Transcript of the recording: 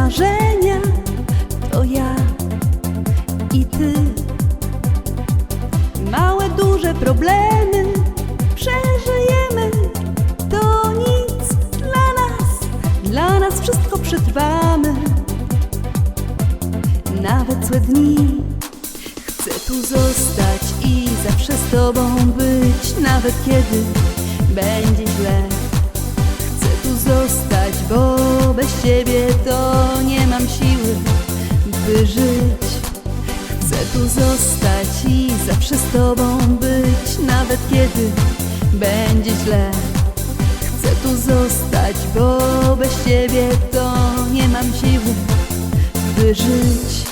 marzenia to ja i ty. Małe, duże problemy przeżyjemy. To nic dla nas, dla nas wszystko przetrwamy. Nawet złe dni chcę tu zostać i zawsze z tobą być, nawet kiedy będzie źle. Chcę tu zostać, bez ciebie to nie mam siły, by żyć. Chcę tu zostać i zawsze z tobą być, nawet kiedy będzie źle. Chcę tu zostać, bo bez ciebie to nie mam siły, by żyć.